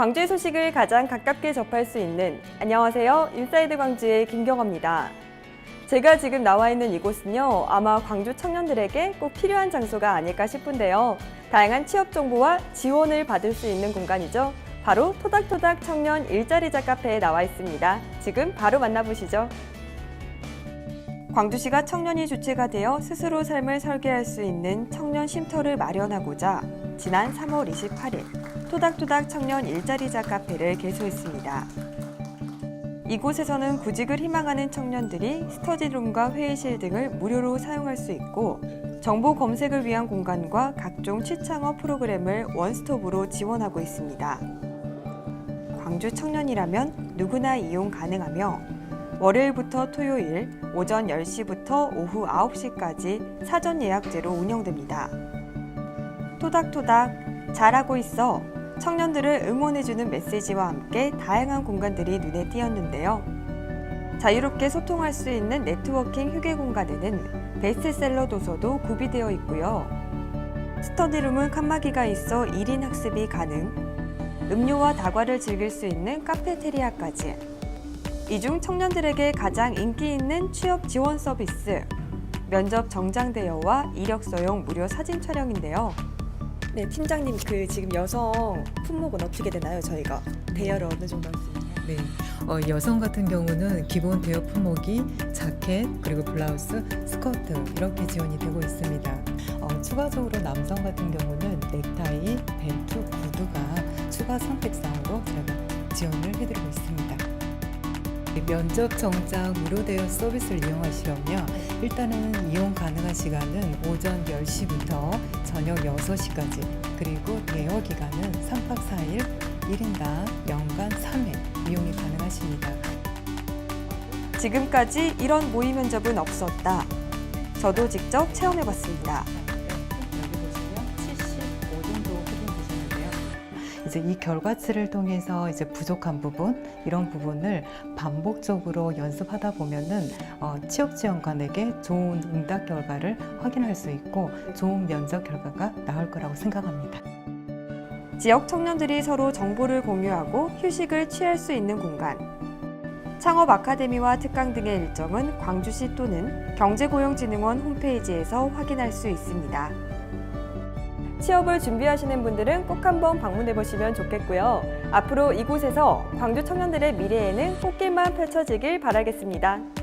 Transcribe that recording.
광주의 소식을 가장 가깝게 접할 수 있는 안녕하세요. 인사이드 광주의 김경화입니다. 제가 지금 나와 있는 이곳은요, 아마 광주 청년들에게 꼭 필요한 장소가 아닐까 싶은데요. 다양한 취업 정보와 지원을 받을 수 있는 공간이죠. 바로 토닥토닥 청년 일자리자 카페에 나와 있습니다. 지금 바로 만나보시죠. 광주시가 청년이 주체가 되어 스스로 삶을 설계할 수 있는 청년 쉼터를 마련하고자 지난 3월 28일 토닥토닥 청년 일자리자 카페를 개소했습니다. 이곳에서는 구직을 희망하는 청년들이 스터디룸과 회의실 등을 무료로 사용할 수 있고 정보 검색을 위한 공간과 각종 취창업 프로그램을 원스톱으로 지원하고 있습니다. 광주 청년이라면 누구나 이용 가능하며 월요일부터 토요일 오전 10시부터 오후 9시까지 사전 예약제로 운영됩니다. 토닥토닥 잘하고 있어 청년들을 응원해주는 메시지와 함께 다양한 공간들이 눈에 띄었는데요. 자유롭게 소통할 수 있는 네트워킹 휴게 공간에는 베스트셀러 도서도 구비되어 있고요. 스터디룸은 칸막이가 있어 1인 학습이 가능, 음료와 다과를 즐길 수 있는 카페테리아까지. 이중 청년들에게 가장 인기 있는 취업 지원 서비스, 면접 정장 대여와 이력서용 무료 사진 촬영인데요. 네, 팀장님 그 지금 여성 품목은 어떻게 되나요? 저희가 대여를 어느 정도 할 수 있나요? 네, 어, 여성 같은 경우는 기본 대여 품목이 자켓 그리고 블라우스, 스커트 이렇게 지원이 되고 있습니다. 어, 추가적으로 남성 같은 경우는 넥타이, 벨트, 구두가 추가 선택 사항으로 저희가 지원을 해드리고 있습니다. 이 면접 정장 무료 대여 서비스를 이용하시려면 일단은 이용 가능한 시간은 오전 10시부터 저녁 6시까지 그리고 대여 기간은 3박 4일 1인당 연간 3회 이용이 가능하십니다. 지금까지 이런 모의 면접은 없었다. 저도 직접 체험해 봤습니다. 이제 이 결과치를 통해서 이제 부족한 부분 이런 부분을 반복적으로 연습하다 보면은 어, 취업 지원관에게 좋은 응답 결과를 확인할 수 있고 좋은 면접 결과가 나올 거라고 생각합니다. 지역 청년들이 서로 정보를 공유하고 휴식을 취할 수 있는 공간. 창업 아카데미와 특강 등의 일정은 광주시 또는 경제고용진흥원 홈페이지에서 확인할 수 있습니다. 취업을 준비하시는 분들은 꼭 한번 방문해 보시면 좋겠고요. 앞으로 이곳에서 광주 청년들의 미래에는 꽃길만 펼쳐지길 바라겠습니다.